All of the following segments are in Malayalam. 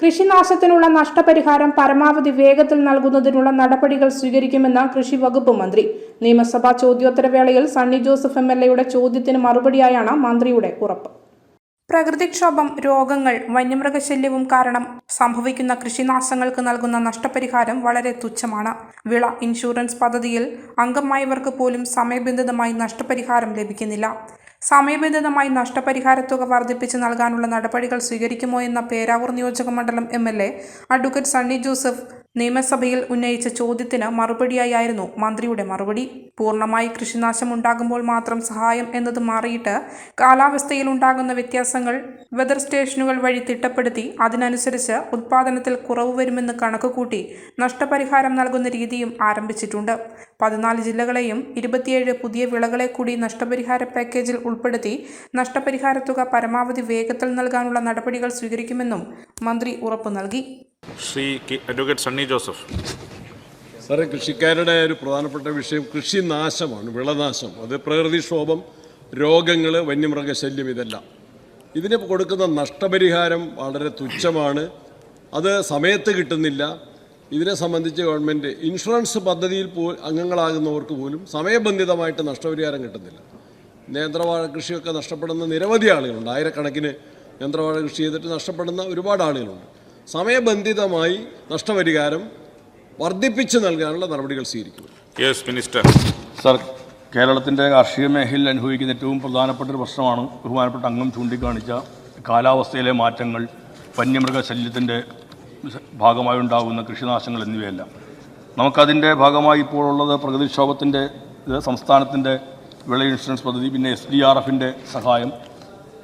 കൃഷിനാശത്തിനുള്ള നഷ്ടപരിഹാരം പരമാവധി വേഗത്തിൽ നൽകുന്നതിനുള്ള നടപടികൾ സ്വീകരിക്കുമെന്ന് കൃഷി വകുപ്പ് മന്ത്രി. നിയമസഭാ ചോദ്യോത്തരവേളയിൽ സണ്ണി ജോസഫ് എം എൽ എയുടെ ചോദ്യത്തിന് മറുപടിയായാണ് മന്ത്രിയുടെ ഉറപ്പ്. പ്രകൃതിക്ഷോഭം രോഗങ്ങൾ വന്യമൃഗശല്യവും കാരണം സംഭവിക്കുന്ന കൃഷിനാശങ്ങൾക്ക് നൽകുന്ന നഷ്ടപരിഹാരം വളരെ തുച്ഛമാണ്. വിള ഇൻഷുറൻസ് പദ്ധതിയിൽ അംഗമായവർക്ക് പോലും സമയബന്ധിതമായി നഷ്ടപരിഹാരം ലഭിക്കുന്നില്ല. സമയബന്ധിതമായി നഷ്ടപരിഹാര തുക വർദ്ധിപ്പിച്ച് നൽകാനുള്ള നടപടികൾ സ്വീകരിക്കുമോ എന്ന പേരാവൂർ നിയോജക മണ്ഡലം M L A advocate Sunny Joseph നിയമസഭയിൽ ഉന്നയിച്ച ചോദ്യത്തിന് മറുപടിയായിരുന്നു മന്ത്രിയുടെ മറുപടി. പൂർണമായി കൃഷിനാശം ഉണ്ടാകുമ്പോൾ മാത്രം സഹായം എന്നത് മാറിയിട്ട് കാലാവസ്ഥയിൽ ഉണ്ടാകുന്ന വ്യത്യാസങ്ങൾ വെതർ സ്റ്റേഷനുകൾ വഴി തിട്ടപ്പെടുത്തി അതിനനുസരിച്ച് ഉത്പാദനത്തിൽ കുറവ് വരുമെന്ന് കണക്കുകൂട്ടി നഷ്ടപരിഹാരം നൽകുന്ന രീതിയും ആരംഭിച്ചിട്ടുണ്ട്. പതിനാല് ജില്ലകളെയും ഇരുപത്തിയേഴ് പുതിയ വിളകളെ കൂടി നഷ്ടപരിഹാര പാക്കേജിൽ ഉൾപ്പെടുത്തി നഷ്ടപരിഹാര തുക പരമാവധി വേഗത്തിൽ നൽകാനുള്ള നടപടികൾ സ്വീകരിക്കുമെന്നും മന്ത്രി ഉറപ്പു നൽകി. ശ്രീ അഡ്വക്കേറ്റ് സണ്ണി ജോസഫ്. സാറേ കൃഷിക്കാരുടെ ഒരു പ്രധാനപ്പെട്ട വിഷയം കൃഷി നാശമാണ് വിളനാശം. അത് പ്രകൃതിക്ഷോഭം രോഗങ്ങൾ വന്യമൃഗശല്യം ഇതെല്ലാം. ഇതിന് കൊടുക്കുന്ന നഷ്ടപരിഹാരം വളരെ തുച്ഛമാണ്. അത് സമയത്ത് കിട്ടുന്നില്ല. ഇതിനെ സംബന്ധിച്ച് ഗവൺമെന്റ് ഇൻഷുറൻസ് പദ്ധതിയിൽ പോ അംഗങ്ങളാകുന്നവർക്ക് പോലും സമയബന്ധിതമായിട്ട് നഷ്ടപരിഹാരം കിട്ടുന്നില്ല. നേന്ത്രവാഴ കൃഷിയൊക്കെ നഷ്ടപ്പെടുന്ന നിരവധി ആളുകളുണ്ട്. ആയിരക്കണക്കിന് നേന്ത്രവാഴ കൃഷി ചെയ്തിട്ട് നഷ്ടപ്പെടുന്ന ഒരുപാട് ആളുകളുണ്ട്. സമയബന്ധിതമായി നഷ്ടപരിഹാരം വർദ്ധിപ്പിച്ച് നൽകാനുള്ള നടപടികൾ സ്വീകരിക്കും യെസ് മിനിസ്റ്റർ സർ കേരളത്തിന്റെ കാർഷിക മേഖലയിൽ അനുഭവിക്കുന്ന ഏറ്റവും പ്രധാനപ്പെട്ട ഒരു പ്രശ്നമാണ് ബഹുമാനപ്പെട്ട അംഗം ചൂണ്ടിക്കാണിച്ച കാലാവസ്ഥയിലെ മാറ്റങ്ങൾ വന്യമൃഗശല്യത്തിന്റെ ഭാഗമായി ഉണ്ടാകുന്ന കൃഷിനാശങ്ങൾ എന്നിവയെല്ലാം. നമുക്കതിന്റെ ഭാഗമായി ഇപ്പോഴുള്ളത് പ്രകൃതിക്ഷോഭത്തിന്റെ ഇത് സംസ്ഥാനത്തിന്റെ വിള ഇൻഷുറൻസ് പദ്ധതി പിന്നെ എസ് ഡി ആർ എഫിന്റെ സഹായം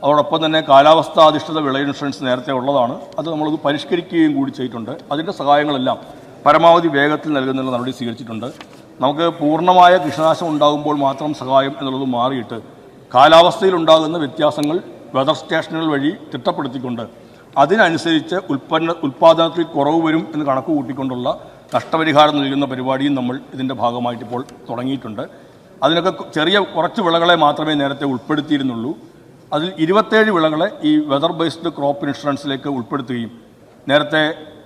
അതോടൊപ്പം തന്നെ കാലാവസ്ഥാധിഷ്ഠിത വിള ഇൻഷുറൻസ് നേരത്തെ ഉള്ളതാണ്. അത് നമ്മൾ പരിഷ്കരിക്കുകയും കൂടി ചെയ്തിട്ടുണ്ട്. അതിന്റെ സഹായങ്ങളെല്ലാം പരമാവധി വേഗത്തിൽ നൽകുന്നതിനുള്ള നടപടി സ്വീകരിച്ചിട്ടുണ്ട്. നമുക്ക് പൂർണമായ കൃഷിനാശം ഉണ്ടാകുമ്പോൾ മാത്രം സഹായം എന്നുള്ളത് മാറിയിട്ട് കാലാവസ്ഥയിലുണ്ടാകുന്ന വ്യത്യാസങ്ങൾ വെതർ സ്റ്റേഷനുകൾ വഴി തിട്ടപ്പെടുത്തിക്കൊണ്ട് അതിനനുസരിച്ച് ഉൽപ്പന്ന ഉൽപ്പാദനത്തിൽ കുറവ് വരും എന്ന് കണക്ക് കൂട്ടിക്കൊണ്ടുള്ള നഷ്ടപരിഹാരം നൽകുന്ന പരിപാടിയും നമ്മൾ ഇതിന്റെ ഭാഗമായിട്ട് ഇപ്പോൾ തുടങ്ങിയിട്ടുണ്ട്. അതിനൊക്കെ ചെറിയ കുറച്ച് വിളകളെ മാത്രമേ നേരത്തെ ഉൾപ്പെടുത്തിയിരുന്നുള്ളൂ. അതിൽ ഇരുപത്തേഴ് വിളകളെ ഈ വെതർ ബേസ്ഡ് ക്രോപ്പ് ഇൻഷുറൻസിലേക്ക് ഉൾപ്പെടുത്തുകയും നേരത്തെ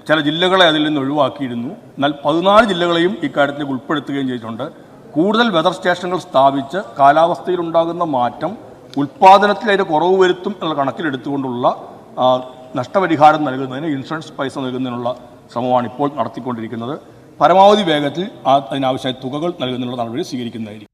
ചില ജില്ലകളെ അതിൽ നിന്ന് ഒഴിവാക്കിയിരുന്നു. എന്നാൽ പതിനാല് ജില്ലകളെയും ഇക്കാര്യത്തിലേക്ക് ഉൾപ്പെടുത്തുകയും ചെയ്തിട്ടുണ്ട്. കൂടുതൽ വെതർ സ്റ്റേഷനുകൾ സ്ഥാപിച്ച് കാലാവസ്ഥയിലുണ്ടാകുന്ന മാറ്റം ഉൽപ്പാദനത്തിൽ അതിന്റെ കുറവ് വരുത്തും എന്നുള്ള കണക്കിലെടുത്തുകൊണ്ടുള്ള നഷ്ടപരിഹാരം നൽകുന്നതിന് ഇൻഷുറൻസ് പൈസ നൽകുന്നതിനുള്ള ശ്രമമാണ് ഇപ്പോൾ നടത്തിക്കൊണ്ടിരിക്കുന്നത്. പരമാവധി വേഗത്തിൽ അതിനാവശ്യമായ തുകകൾ നൽകുന്നതിനുള്ള നടപടി സ്വീകരിക്കുന്നതായിരിക്കും.